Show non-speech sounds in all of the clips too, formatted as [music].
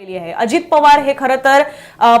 आहे. अजित पवार हे खरं तर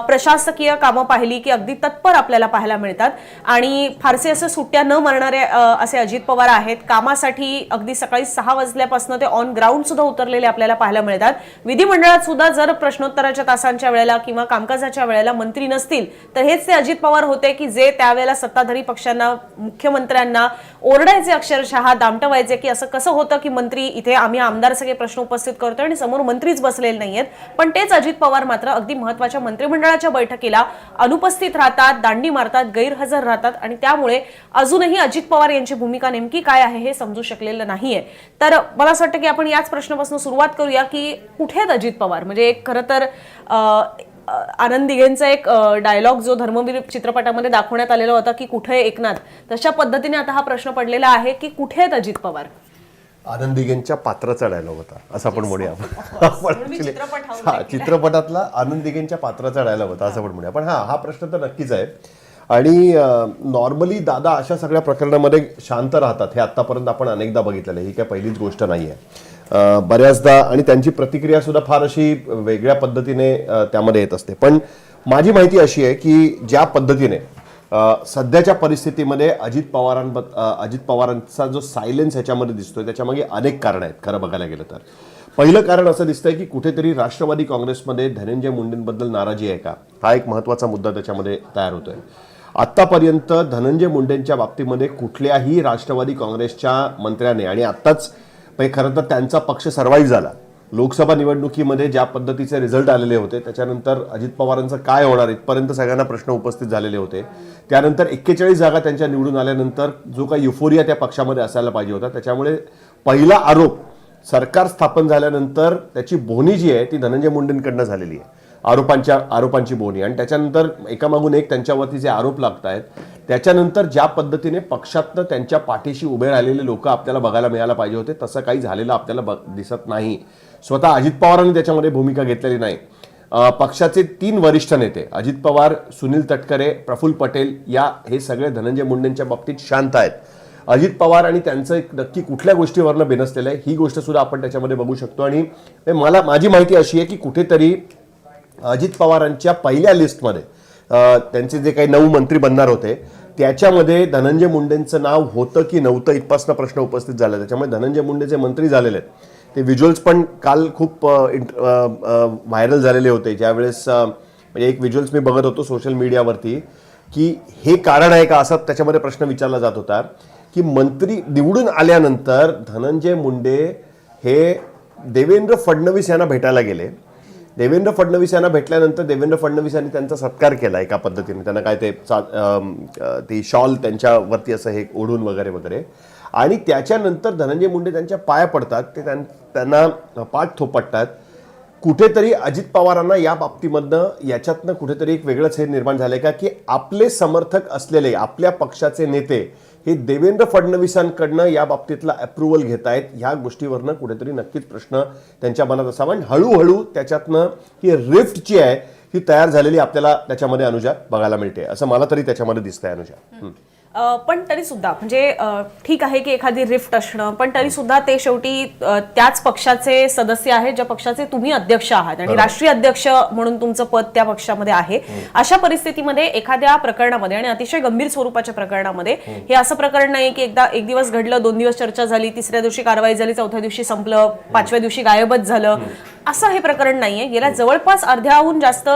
प्रशासकीय कामं पाहिली की अगदी तत्पर आपल्याला पाहायला मिळतात. आणि फारसे असं सुट्ट्या न मारणारे असे अजित पवार आहेत. कामासाठी अगदी सकाळी सहा वाजल्यापासून ते ऑन ग्राउंड सुद्धा उतरलेले आपल्याला पाहायला मिळतात. विधिमंडळात सुद्धा जर प्रश्नोत्तराच्या तासांच्या वेळेला किंवा कामकाजाच्या वेळेला मंत्री नसतील तर हेच ते अजित पवार होते की जे त्यावेळेला सत्ताधारी पक्षांना मुख्यमंत्र्यांना ओरडायचे अक्षरशः दामटवायचे की असं कसं होतं की मंत्री इथे आम्ही आमदार सगळे प्रश्न उपस्थित करतोय आणि समोर मंत्रीच बसलेले नाहीयेत. पण तेच अजित पवार मात्र अगदी महत्त्वाच्या मंत्रिमंडळाच्या बैठकीला अनुपस्थित राहतात दांडी मारतात गैरहजर राहतात आणि त्यामुळे अजूनही अजित पवार यांची भूमिका नेमकी काय आहे हे समजू शकलेलं नाहीये. तर मला असं वाटतं की आपण याच प्रश्नापासून सुरुवात करूया की कुठे आहेत अजित पवार? म्हणजे एक खरं तर आनंद दिघेंचा एक डायलॉग जो धर्मवीर चित्रपटामध्ये दाखवण्यात आलेला होता की कुठे एकनाथ तशा पद्धतीने आता हा प्रश्न पडलेला आहे की कुठे आहेत अजित पवार? आनंद दिघेंच्या पात्राचा डायलॉग होता. असं आपण म्हणूया. [laughs] आपण चित्रपटातला आनंद दिघेंच्या पात्राचा डायलॉग होता असं आपण म्हणूया. पण हा हा प्रश्न तर नक्कीच आहे. आणि नॉर्मली दादा अशा सगळ्या प्रकरणामध्ये शांत राहतात हे आतापर्यंत आपण अनेकदा बघितलेलं आहे. ही काय पहिलीच गोष्ट नाही आहे बऱ्याचदा आणि त्यांची प्रतिक्रिया सुद्धा फार अशी वेगळ्या पद्धतीने त्यामध्ये येत असते. पण माझी माहिती अशी आहे की ज्या पद्धतीने सध्याच्या परिस्थितीमध्ये अजित पवारांब अजित पवारांचा जो सायलेन्स ह्याच्यामध्ये दिसतोय त्याच्यामागे अनेक कारण आहेत खरं बघायला गेलं तर. पहिलं कारण असं दिसतंय की कुठेतरी राष्ट्रवादी काँग्रेसमध्ये धनंजय मुंडेंबद्दल नाराजी आहे का? हा एक महत्त्वाचा मुद्दा त्याच्यामध्ये तयार होतोय. आत्तापर्यंत धनंजय मुंडेंच्या बाबतीमध्ये कुठल्याही राष्ट्रवादी काँग्रेसच्या मंत्र्याने आणि आत्ताच म्हणजे खरं तर त्यांचा पक्ष सर्वाईव्ह झाला. लोकसभा निवडणुकीमध्ये ज्या पद्धतीचे रिझल्ट आलेले होते त्याच्यानंतर अजित पवारांचं काय होणार इथपर्यंत सगळ्यांना प्रश्न उपस्थित झालेले होते. त्यानंतर एक्केचाळीस जागा त्यांच्या निवडून आल्यानंतर जो काही युफोरिया त्या पक्षामध्ये असायला पाहिजे होता. त्याच्यामुळे पहिला आरोप सरकार स्थापन झाल्यानंतर त्याची बोनी जी आहे ती धनंजय मुंडेंकडनं झालेली आहे. आरोपांच्या आरोपांची बोनी. आणि त्याच्यानंतर एकामागून एक त्यांच्यावरती जे आरोप लागत आहेत त्याच्यानंतर ज्या पद्धतीने पक्षातनं त्यांच्या पाठीशी उभे राहिलेले लोक आपल्याला बघायला मिळायला पाहिजे होते तसं काही झालेलं आपल्याला बघ- दिसत नाही. स्वतः अजित पवारांनी त्याच्यामध्ये भूमिका घेतलेली नाही. पक्षाचे तीन वरिष्ठ नेते अजित पवार सुनील तटकरे प्रफुल्ल पटेल या हे सगळे धनंजय मुंडेंच्या बाबतीत शांत आहेत. अजित पवार आणि त्यांचं एक नक्की कुठल्या गोष्टीवरनं बेनसलेलं आहे ही गोष्ट सुद्धा आपण त्याच्यामध्ये बघू शकतो. आणि मला माझी माहिती अशी आहे की कुठेतरी अजित पवारांच्या पहिल्या लिस्टमध्ये त्यांचे जे काही नऊ मंत्री बनणार होते त्याच्यामध्ये धनंजय मुंडेंचं नाव होतं की नव्हतं इथपासनं प्रश्न उपस्थित झाला. त्याच्यामुळे धनंजय मुंडे जे मंत्री झालेले आहेत ते व्हिज्युअल्स पण काल खूप व्हायरल झालेले होते. ज्यावेळेस म्हणजे एक व्हिज्युअल्स मी बघत होतो सोशल मीडियावरती की हे कारण आहे का असा त्याच्यामध्ये प्रश्न विचारला जात होता की मंत्री निवडून आल्यानंतर धनंजय मुंडे हे देवेंद्र फडणवीस यांना भेटायला गेले. देवेंद्र फडणवीस यांना भेटल्यानंतर देवेंद्र फडणवीस यांनी त्यांचा सत्कार केला एका पद्धतीने. त्यांना काय ते चा- ती शॉल त्यांच्यावरती असं हे ओढून वगैरे वगैरे. आणि त्याच्यानंतर धनंजय मुंडे त्यांच्या पाया पडतात ते त्यांना पाठ थोपटतात. कुठेतरी अजित पवारांना या बाबतीमधनं याच्यातनं कुठेतरी एक वेगळंच हे निर्माण झालंय का की आपले समर्थक असलेले आपल्या पक्षाचे नेते हे देवेंद्र फडणवीसांकडनं या बाबतीतला अप्रुव्हल घेत आहेत ह्या गोष्टीवरनं कुठेतरी नक्कीच प्रश्न त्यांच्या मनात असावा. आणि हळूहळू त्याच्यातनं ही रिफ्ट जी आहे ही तयार झालेली आपल्याला त्याच्यामध्ये अनुजा बघायला मिळते. असं मला तरी त्याच्यामध्ये दिसतंय अनुजा. पण तरी सुद्धा म्हणजे ठीक आहे की एखादी रिफ्ट असणं पण तरी सुद्धा ते शेवटी त्याच पक्षाचे सदस्य आहेत ज्या पक्षाचे तुम्ही अध्यक्ष आहात आणि राष्ट्रीय अध्यक्ष म्हणून तुमचं पद त्या पक्षामध्ये आहे. अशा परिस्थितीमध्ये एखाद्या प्रकरणामध्ये आणि अतिशय गंभीर स्वरूपाच्या प्रकरणामध्ये हे असं प्रकरण नाही की एकदा एक दिवस घडलं दोन दिवस चर्चा झाली तिसऱ्या दिवशी कारवाई झाली चौथ्या दिवशी संपलं पाचव्या दिवशी गायबच झालं. असं हे प्रकरण नाहीये. गेल्या जवळपास अर्ध्याहून जास्त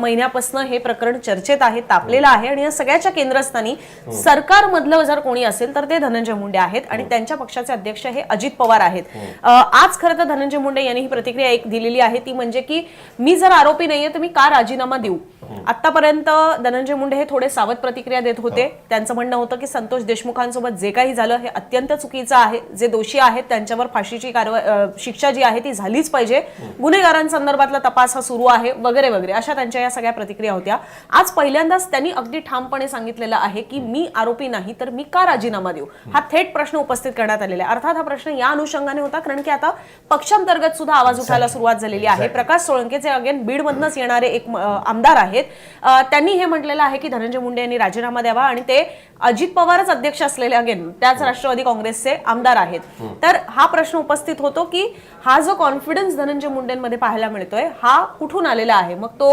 महिन्यापासून हे प्रकरण चर्चेत आहे तापलेलं आहे आणि या सगळ्याच्या केंद्रस्थानी सरकारमधलं जर कोणी असेल तर ते धनंजय मुंडे आहेत आणि त्यांच्या पक्षाचे अध्यक्ष हे अजित पवार आहेत. आज खरं तर धनंजय मुंडे यांनी ही प्रतिक्रिया एक दिलेली आहे ती म्हणजे की मी जर आरोपी नाहीये तर मी का राजीनामा देऊ? आतापर्यंत धनंजय मुंडे हे थोडे सावध प्रतिक्रिया देत होते. त्यांचं म्हणणं होतं की संतोष देशमुखांसोबत जे काही झालं हे अत्यंत चुकीचं आहे. जे दोषी आहेत त्यांच्यावर फाशीची कारवाई शिक्षा जी आहे ती झालीच पाहिजे. गुन्हेगारांसंदर्भातला तपास हा सुरू आहे वगैरे वगैरे अशा त्यांच्या या सगळ्या प्रतिक्रिया होत्या. आज पहिल्यांदाच त्यांनी अगदी ठामपणे सांगितलेलं आहे की मी आरोपी नाही तर मी का राजीनामा देऊ? हा थेट प्रश्न उपस्थित करण्यात आलेला आहे. अर्थात हा प्रश्न या अनुषंगाने होता कारण की आता पक्षांतर्गत सुद्धा आवाज उठायला सुरुवात झालेली आहे. प्रकाश सोळंके जे अगेन बीडमधनच येणारे एक आमदार आहेत. अ, त्यांनी हे म्हटलेलं आहे की धनंजय मुंडे यांनी राजीनामा द्यावा आणि ते अजित पवारच अध्यक्ष असलेले अगेन त्याच राष्ट्रवादी काँग्रेसचे आमदार आहेत. तर हा प्रश्न उपस्थित होतो की हा जो कॉन्फिडन्स धनंजय मुंडेंमध्ये पाहायला मिळतोय हा कुठून आलेला आहे? मग तो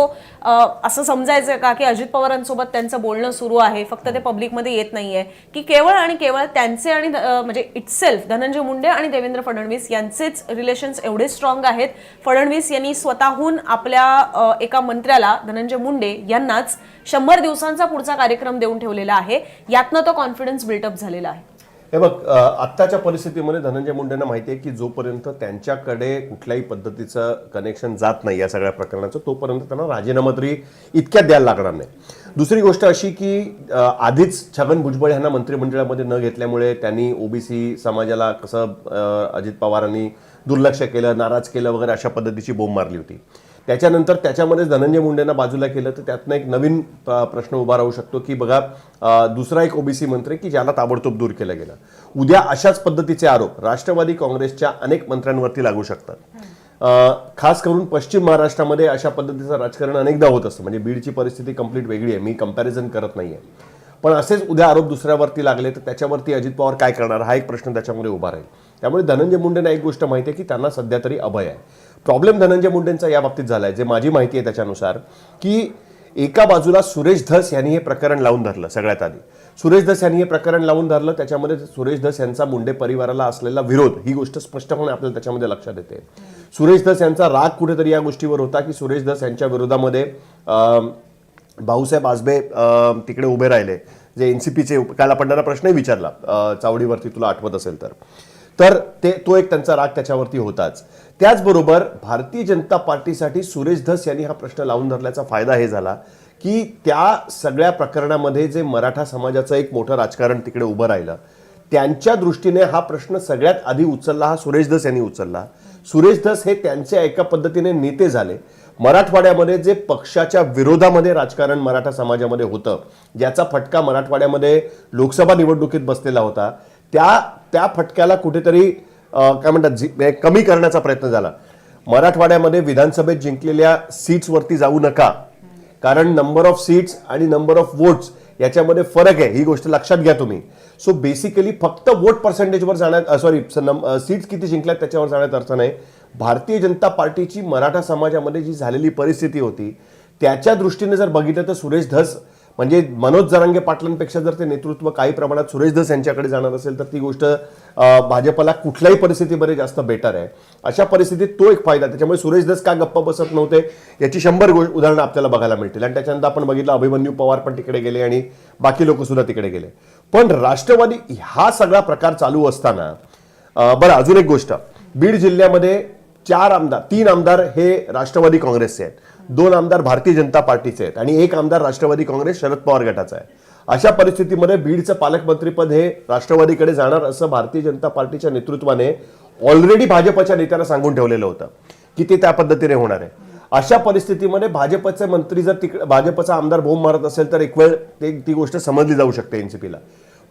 असं समजायचं का की अजित पवारांसोबत त्यांचं बोलणं सुरू आहे फक्त ते पब्लिकमध्ये येत नाहीये? की केवळ आणि केवळ त्यांचे आणि म्हणजे इटसेल्फ धनंजय मुंडे आणि देवेंद्र फडणवीस यांचेच रिलेशन्स एवढे स्ट्रॉंग आहेत. फडणवीस यांनी स्वतःहून आपल्या एका मंत्र्याला धनंजय मुंडे यांनाच शंभर दिवसांचा पुढचा कार्यक्रम देऊन ठेवलेला आहे. यातनं तो कॉन्फिडन्स बिल्टअप झालेला आहे. हे बघ आत्ताच्या परिस्थितीमध्ये धनंजय मुंडेंना माहिती आहे की जोपर्यंत त्यांच्याकडे कुठल्याही पद्धतीचं कनेक्शन जात नाही या सगळ्या प्रकरणाचं तोपर्यंत त्यांना राजीनामा तरी इतक्यात द्यायला लागणार नाही. दुसरी गोष्ट अशी की आधीच छगन भुजबळ यांना मंत्रिमंडळामध्ये न घेतल्यामुळे त्यांनी ओबीसी समाजाला कसं अजित पवारांनी दुर्लक्ष केलं नाराज केलं वगैरे अशा पद्धतीची बोंब मारली होती. त्याच्यानंतर त्याच्यामध्ये धनंजय मुंडेंना बाजूला केलं तर त्यातनं एक नवीन प्रश्न उभा राहू शकतो की बघा दुसरा एक ओबीसी मंत्री की ज्याला ताबडतोब दूर केलं गेलं. उद्या अशाच पद्धतीचे आरोप राष्ट्रवादी काँग्रेसच्या अनेक मंत्र्यांवरती लागू शकतात. खास करून पश्चिम महाराष्ट्रामध्ये अशा पद्धतीचं राजकारण अनेकदा होत असतं. म्हणजे बीडची परिस्थिती कंप्लीट वेगळी आहे. मी कंपॅरिझन करत नाही आहे पण असेच उद्या आरोप दुसऱ्यावरती लागले तर त्याच्यावरती अजित पवार काय करणार? हा एक प्रश्न त्याच्यामध्ये उभा राहील. त्यामुळे धनंजय मुंडेंना एक गोष्ट माहिती आहे की त्यांना सध्या तरी अभय आहे. प्रॉब्लेम धनंजय मुंडेंचा या बाबतीत झाला आहे जे माझी माहिती आहे त्याच्यानुसार की एका बाजूला सुरेश धस यांनी हे प्रकरण लावून धरलं सगळ्यात आधी. सुरेश धस यांनी हे प्रकरण लावून धरलं त्याच्यामध्ये सुरेश धस यांचा मुंडे परिवाराला असलेला विरोध ही गोष्ट स्पष्टपणे आपल्याला त्याच्यामध्ये लक्षात येते. सुरेश धस यांचा राग कुठेतरी या गोष्टीवर होता की सुरेश धस यांच्या विरोधामध्ये भाऊसाहेब आजबे तिकडे उभे राहिले. जे एनसीपीचे काल आपण त्यांना प्रश्नही विचारला चावडीवरती तुला आठवत असेल तर. तर ते तो एक त्यांचा राग त्याच्यावरती होताच. त्याचबरोबर भारतीय जनता पार्टीसाठी सुरेश धस यांनी हा प्रश्न लावून धरल्याचा फायदा हे झाला की त्या सगळ्या प्रकरणामध्ये जे मराठा समाजाचं एक मोठं राजकारण तिकडे उभं राहिलं त्यांच्या दृष्टीने हा प्रश्न सगळ्यात आधी उचलला हा सुरेश धस यांनी उचलला. सुरेश धस हे त्यांच्या एका पद्धतीने नेते झाले. मराठवाड्यामध्ये जे पक्षाच्या विरोधामध्ये राजकारण मराठा समाजामध्ये होतं ज्याचा फटका मराठवाड्यामध्ये लोकसभा निवडणुकीत बसलेला होता त्या त्या फटक्याला कुठेतरी काय म्हणतात जी- कमी करण्याचा प्रयत्न झाला. मराठवाड्यामध्ये विधानसभेत जिंकलेल्या सीट्सवरती जाऊ नका. कारण नंबर ऑफ सीट्स आणि नंबर ऑफ वोट्स याच्यामध्ये फरक आहे. ही गोष्ट लक्षात घ्या तुम्ही. सो बेसिकली फक्त वोट पर्सेंटेजवर जाण्यात सॉरी सीट्स किती जिंकल्यात त्याच्यावर जाण्यात अर्थ नाही. भारतीय जनता पार्टीची मराठा समाजामध्ये जी झालेली परिस्थिती होती त्याच्या दृष्टीने जर बघितलं तर सुरेश धस म्हणजे मनोज जरांगे पाटलांपेक्षा जर ते नेतृत्व काही प्रमाणात सुरेश धस यांच्याकडे जाणार असेल तर ती गोष्ट भाजपला कुठल्याही परिस्थितीमध्ये जास्त बेटर आहे. अशा परिस्थितीत तो एक फायदा त्याच्यामुळे सुरेश धस का गप्प बसत नव्हते याची शंभर गो- उदाहरणं आपल्याला बघायला मिळतील. आणि त्याच्यानंतर आपण बघितलं अभिमन्यू पवार पण तिकडे गेले आणि बाकी लोक सुद्धा तिकडे गेले. पण राष्ट्रवादी हा सगळा प्रकार चालू असताना बरं अजून एक गोष्ट. बीड जिल्ह्यामध्ये चार आमदार तीन आमदार हे राष्ट्रवादी काँग्रेसचे आहेत. दोन आमदार भारतीय जनता पार्टीचे आहेत आणि एक आमदार राष्ट्रवादी काँग्रेस शरद पवार गटाचा आहे. अशा परिस्थितीमध्ये बीडचं पालकमंत्रीपद हे राष्ट्रवादीकडे जाणार असं भारतीय जनता पार्टीच्या नेतृत्वाने ऑलरेडी भाजपच्या नेत्याला सांगून ठेवलेलं होतं की ते त्या पद्धतीने होणार आहे. अशा परिस्थितीमध्ये भाजपचे मंत्री जर तिकडे भाजपचा आमदार बोंब मारत असेल तर एक वेळ ते ती गोष्ट समजली जाऊ शकते एनसीपीला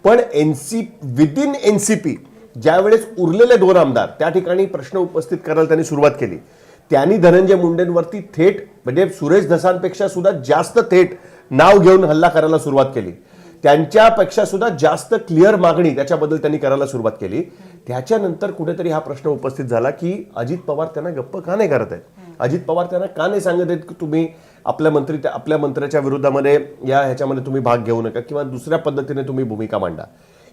पण एनसी विदिन एनसीपी ज्यावेळेस उरलेले दोन आमदार त्या ठिकाणी प्रश्न उपस्थित करायला त्यांनी सुरुवात केली. त्यांनी धनंजय मुंडेंवरती थेट म्हणजे सुरेश धसांपेक्षा सुद्धा जास्त थेट नाव घेऊन हल्ला करायला सुरुवात केली. त्यांच्यापेक्षा सुद्धा जास्त क्लिअर मागणी त्याच्याबद्दल त्यांनी करायला सुरुवात केली. त्याच्यानंतर कुठेतरी हा प्रश्न उपस्थित झाला की अजित पवार त्यांना गप्प का नाही करत आहेत? अजित पवार त्यांना का नाही सांगत आहेत की तुम्ही आपल्या मंत्री आपल्या मंत्र्याच्या विरोधामध्ये या ह्याच्यामध्ये तुम्ही भाग घेऊ नका किंवा दुसऱ्या पद्धतीने तुम्ही भूमिका मांडा?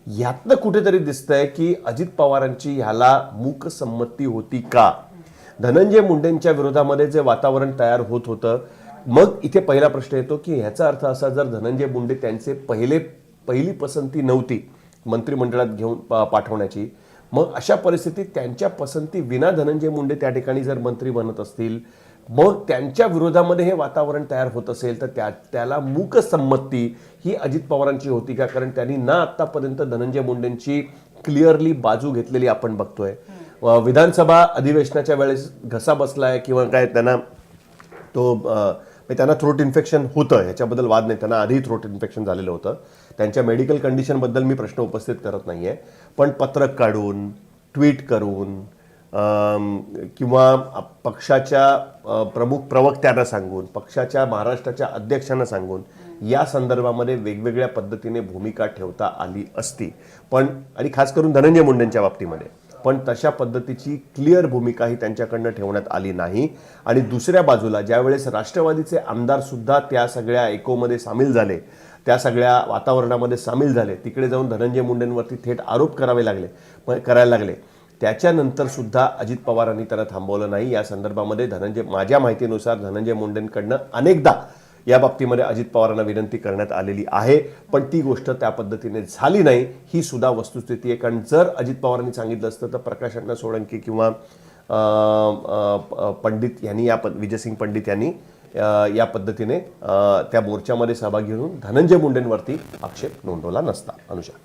यातनं कुठेतरी दिसतंय की अजित पवारांची ह्याला मूक संमती होती का? धनंजय मुंडेंच्या विरोधामध्ये जे वातावरण तयार होत होतं मग इथे पहिला प्रश्न येतो की ह्याचा अर्थ असा जर धनंजय मुंडे त्यांचे पहिले पहिली पसंती नव्हती मंत्रिमंडळात घेऊन पाठवण्याची मग अशा परिस्थितीत त्यांच्या पसंती विना धनंजय मुंडे त्या ठिकाणी जर मंत्री बनत असतील मग त्यांच्या विरोधामध्ये हे वातावरण तयार होत असेल तर त्या त्याला मूक संमती ही अजित पवारांची होती का? कारण त्यांनी ना आतापर्यंत धनंजय मुंडेंची क्लिअरली बाजू घेतलेली आपण बघतोय. विधानसभा अधिवेशनाच्या वेळेस घसा बसलाय किंवा काय त्यांना तो म्हणजे त्यांना थ्रोट इन्फेक्शन होतं ह्याच्याबद्दल वाद नाही. त्यांना आधी थ्रोट इन्फेक्शन झालेलं होतं. त्यांच्या मेडिकल कंडिशनबद्दल मी प्रश्न उपस्थित करत नाहीये. पण पत्रक काढून ट्विट करून किंवा पक्षाच्या प्रमुख प्रवक्त्यांना सांगून पक्षाच्या महाराष्ट्राच्या अध्यक्षांना सांगून या संदर्भामध्ये वेगवेगळ्या पद्धतीने भूमिका ठेवता आली असती. पण आणि खास करून धनंजय मुंडेंच्या बाबतीमध्ये पण तशा पद्धतीची क्लिअर भूमिका ही त्यांच्याकडनं ठेवण्यात आली नाही. आणि दुसऱ्या बाजूला ज्यावेळेस राष्ट्रवादीचे आमदारसुद्धा त्या सगळ्या एकोमध्ये सामील झाले त्या सगळ्या वातावरणामध्ये सामील झाले तिकडे जाऊन धनंजय मुंडेंवरती थेट आरोप करावे लागले प- करायला लागले. त्याच्यानंतर सुद्धा अजित पवारांनी त्याला थांबवलं नाही. या संदर्भामध्ये धनंजय माझ्या माहितीनुसार धनंजय मुंडेंकडनं अनेकदा या बाबतीमध्ये अजित पवारांना विनंती करण्यात आलेली आहे. पण ती गोष्ट त्या पद्धतीने झाली नाही. ही सुद्धा वस्तुस्थिती आहे. कारण जर अजित पवारांनी सांगितलं असतं तर प्रकाश अण्णा सोळंकी किंवा पंडित यांनी या पद विजयसिंग पंडित यांनी या पद्धतीने त्या मोर्चामध्ये सहभागी घेऊन धनंजय मुंडेंवरती आक्षेप नोंदवला नसता. अनुषा